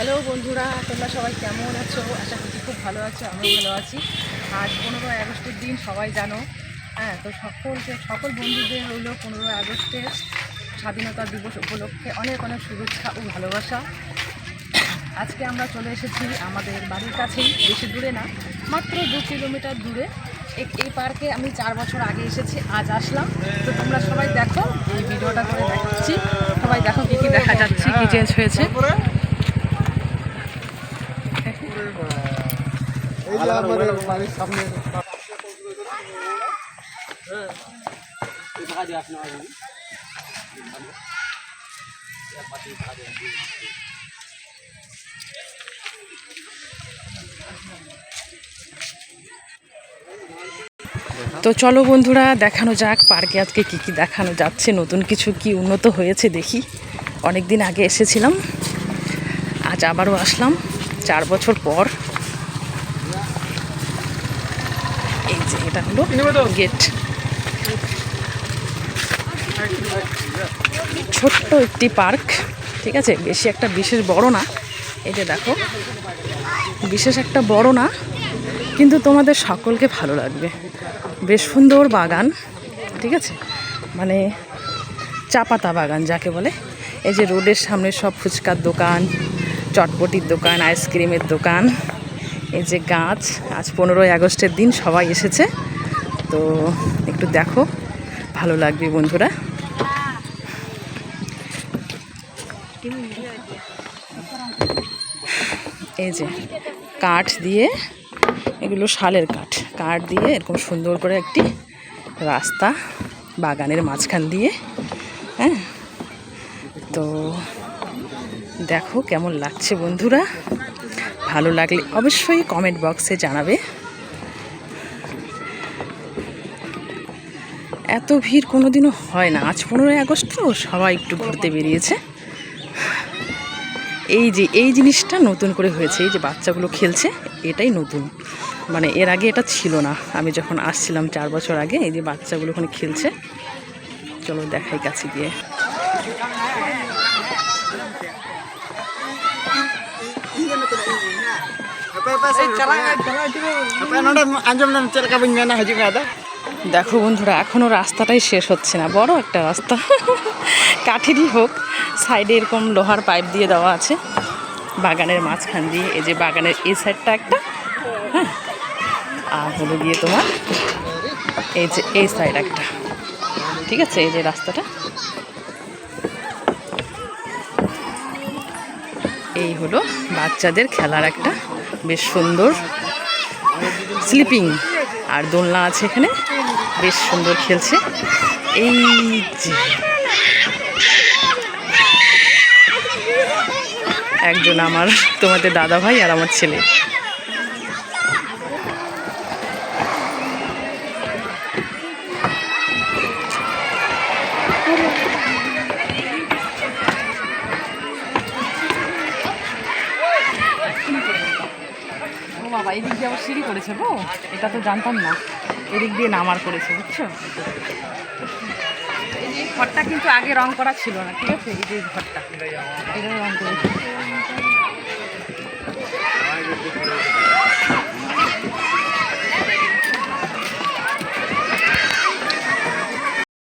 Hello বন্ধুরা, তোমরা সবাই কেমন আছো? আশা করছি খুব ভালো আছো, আমিও ভালো আছি। আজ পনেরোই আগস্টের দিন, সবাই জানো। হ্যাঁ তো সকলকে সকল বন্ধুদের হইল পনেরোই আগস্টের স্বাধীনতা দিবস উপলক্ষে অনেক অনেক শুভেচ্ছা ও ভালোবাসা। আজকে আমরা চলে এসেছি আমাদের বাড়ির কাছেই, বেশি দূরে না, মাত্র দু কিলোমিটার দূরে। এই পার্কে আমি চার বছর আগে এসেছি, আজ আসলাম। তো তোমরা সবাই দেখো, এই ভিডিওটা করে দেখাচ্ছি। সবাই দেখো কী কী দেখা যাচ্ছে, কী চেঞ্জ হয়েছে এই যে আমাদের বাড়ির সামনে। তো চলো বন্ধুরা দেখানো যাক পার্কে আজকে কি কি দেখানো যাচ্ছে নতুন কিছু কি উন্নত হয়েছে দেখি। অনেক দিন আগে এসেছিলাম আজ আবারও আসলাম চার বছর পর। এই যে এটা হলো গেট ছোট্ট একটি পার্ক ঠিক আছে? বেশি একটা বিশেষ বড় না। এই যে দেখো বিশেষ একটা বড় না কিন্তু তোমাদের সকলকে ভালো লাগবে। বেশ সুন্দর বাগান ঠিক আছে? মানে চা পাতা বাগান যাকে বলে। এই যে রোডের সামনে সব ফুচকার দোকান চটপটির দোকান আইসক্রিমের দোকান। এই যে গাছ, আজ পনেরোই আগস্টের দিন সবাই এসেছে। তো একটু দেখো, ভালো লাগবে বন্ধুরা। এই যে কাঠ দিয়ে, এগুলো শালের কাঠ। কাঠ দিয়ে এরকম সুন্দর করে একটি রাস্তা বাগানের মাঝখান দিয়ে হ্যাঁ? তো দেখো কেমন লাগছে বন্ধুরা। ভালো লাগলে অবশ্যই কমেন্ট বক্সে জানাবে। এত ভিড় কোনোদিনও হয় না। আজ পনেরোই আগস্ট তো, সবাই একটু ঘুরতে বেরিয়েছে। এই যে, এই জিনিসটা নতুন করে হয়েছে, এই যে বাচ্চাগুলো খেলছে, এটাই নতুন। মানে এর আগে এটা ছিল না। আমি যখন আসছিলাম চার বছর আগে, এই যে বাচ্চাগুলো ওখানে খেলছে, চলো দেখাই কাছে গিয়ে। দেখো বন্ধুরা এখনও রাস্তাটাই শেষ হচ্ছে না, বড় একটা রাস্তা। কাঠেরই হোক, সাইডে এরকম লোহার পাইপ দিয়ে দেওয়া আছে, বাগানের মাঝখান দিয়ে, এই যে বাগানের এই সাইডটা একটা হ্যাঁ? আর হলো গিয়ে তোমার, এই যে এই সাইড একটা, ঠিক আছে? এই যে রাস্তাটা। এই হলো বাচ্চাদের খেলার একটা বেশ সুন্দর স্লিপিং। আর দোলনা আছে এখানে, বেশ সুন্দর খেলছে। এই যে একজন আমার, তোমাদের দাদা ভাই আর আমার ছেলে। বাবা, এদিক দিয়ে আবার সিঁড়ি করেছে গো? এটা তো জানতাম না। এদিক দিয়ে নামার করেছে, বুঝছ? এই ঘরটা কিন্তু আগে রং করা ছিল না, ঠিক আছে? এই যে ঘরটা, এটা রং করেছে।